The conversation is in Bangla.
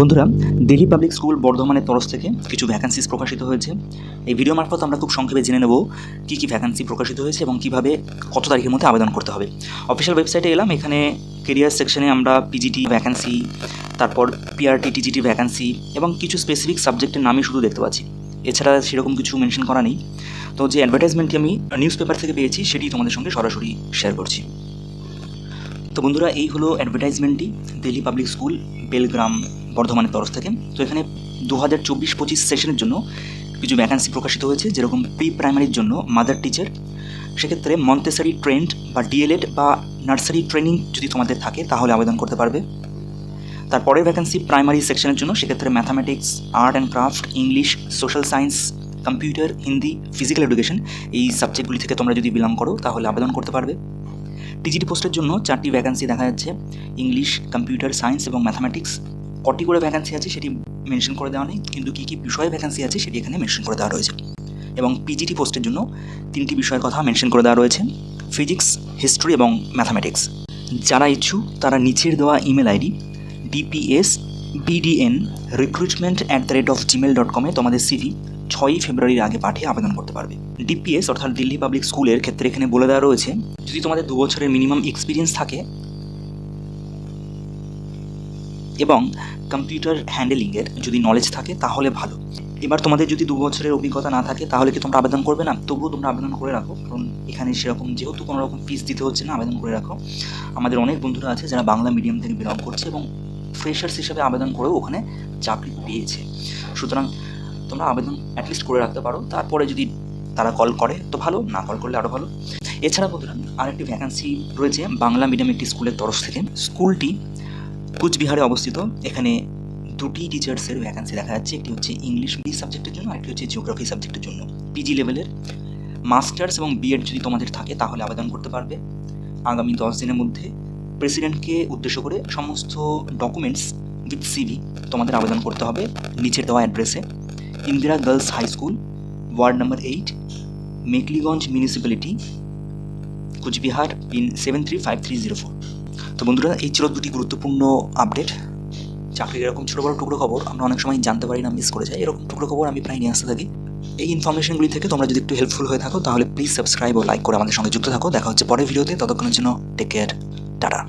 বন্ধুরা, দিল্লি পাবলিক স্কুল বর্ধমানের তরফ থেকে কিছু ভ্যাকান্সিস প্রকাশিত হয়েছে। এই ভিডিও মারফত আমরা খুব সংক্ষেপে জেনে নেব কী কী ভ্যাকান্সি প্রকাশিত হয়েছে এবং কীভাবে কত তারিখের মধ্যে আবেদন করতে হবে। অফিসিয়াল ওয়েবসাইটে এলাম, এখানে কেরিয়ার সেকশনে আমরা পিজিটি ভ্যাকান্সি তারপর পিআরটি টিজিটি ভ্যাকান্সি এবং কিছু স্পেসিফিক সাবজেক্টের নামই শুধু দেখতে পাচ্ছি। এছাড়া সেরকম কিছু মেনশন করা নেই। তো যে অ্যাডভার্টাইজমেন্টটি আমি নিউজ পেপার থেকে পেয়েছি, সেটি তোমাদের সঙ্গে সরাসরি শেয়ার করছি। তো বন্ধুরা, এই হলো অ্যাডভার্টাইজমেন্টটি দিল্লি পাবলিক স্কুল বেলগ্রাম বর্ধমানের তরফ থেকে। তো এখানে দু হাজার চব্বিশ পঁচিশ সেশনের জন্য কিছু ভ্যাকান্সি প্রকাশিত হয়েছে, যেরকম প্রি প্রাইমারির জন্য মাদার টিচার সেক্ষেত্রে মন্তেসারি ট্রেন্ড বা ডিএলএড বা নার্সারি ট্রেনিং যদি তোমাদের থাকে, তাহলে আবেদন করতে পারবে। তারপরের ভ্যাকান্সি প্রাইমারি সেকশনের জন্য, সেক্ষেত্রে mathematics art and craft English social science computer Hindi physical education এই সাবজেক্টগুলি থেকে তোমরা যদি বিলং করো, তাহলে আবেদন করতে পারবে। টিজিটি পোস্টের জন্য চারটি ভ্যাকান্সি দেখা যাচ্ছে ইংলিশ কম্পিউটার সায়েন্স এবং ম্যাথামেটিক্স কটি করে ভ্যাকান্সি আছে সেটি মেনশন করে দেওয়া নেই, কিন্তু কী কী বিষয়ে ভ্যাকান্সি আছে সেটি এখানে মেনশন করে দেওয়া রয়েছে। এবং পিজিটি পোস্টের জন্য তিনটি বিষয়ের কথা মেনশন করে দেওয়া রয়েছে ফিজিক্স হিস্ট্রি এবং ম্যাথামেটিক্স যারা ইচ্ছুক, তারা নিচের দেওয়া email ID DPS BDN recruitment at the rate of Gmail dot কমে তোমাদের সিভি ছয়ই ফেব্রুয়ারির আগে পাঠিয়ে আবেদন করতে পারবে। ডিপিএস অর্থাৎ দিল্লি পাবলিক স্কুলের ক্ষেত্রে এখানে বলে দেওয়া রয়েছে, যদি তোমাদের দু বছরের মিনিমাম এক্সপিরিয়েন্স থাকে এবং কম্পিউটার হ্যান্ডেলিংয়ের যদি নলেজ থাকে, তাহলে ভালো। এবার তোমাদের যদি দু বছরের অভিজ্ঞতা না থাকে, তাহলে কি তোমরা আবেদন করবে না? তবুও তোমরা আবেদন করে রাখো, কারণ এখানে সেরকম যেহেতু কোনো রকম ফিস দিতে হচ্ছে না, আবেদন করে রাখো। আমাদের অনেক বন্ধুরা আছে যারা বাংলা মিডিয়াম থেকে বিলং করছে এবং ফ্রেশার্স হিসেবে আবেদন করেও ওখানে চাকরি পেয়েছে। সুতরাং তোমরা আবেদন অ্যাটলিস্ট করে রাখতে পারো। তারপরে যদি তারা কল করে, তো ভালো, না কল করলে আরও ভালো। এছাড়া বন্ধুরা, আরেকটি ভ্যাকান্সি রয়েছে বাংলা মিডিয়াম একটি স্কুলের তরফ থেকে। স্কুলটি কুচবিহারে অবস্থিত। এখানে দুটি টিচার্সের ভ্যাকান্সি দেখা যাচ্ছে। একটি হচ্ছে ইংলিশ মিডিয়াম সাবজেক্টের জন্য, আরেকটি হচ্ছে জিওগ্রাফি সাবজেক্টের জন্য। পিজি লেভেলের মাস্টার্স এবং বিএড যদি তোমাদের থাকে, তাহলে আবেদন করতে পারবে। আগামী দশ দিনের মধ্যে প্রেসিডেন্টকে উদ্দেশ্য করে সমস্ত ডকুমেন্টস উইথ সিভি তোমাদের আবেদন করতে হবে নিচের দেওয়া অ্যাড্রেসে Indira girls high school ward number eight Mekliganj municipality Coochbehar pin seven three five three zero four তো বন্ধুরা, এই ছিল দুটি গুরুত্বপূর্ণ আপডেট চাকরির এরকম ছোটো বড়ো টুকরো খবর আমরা অনেক সময় জানতে পারি না মিস করে যাই। এরকম টুকরো খবর আমি প্রায় নিয়ে আসতে থাকি। এই ইনফরমেশনগুলি থেকে তোমরা যদি একটু হেল্পফুল হয়ে থাকো, তাহলে প্লিজ সাবস্ক্রাইব ও লাইক করে আমাদের সঙ্গে যুক্ত থাকো। দেখা হচ্ছে পরের ভিডিওতে ততক্ষণের জন্য টেক কেয়ার টাটা।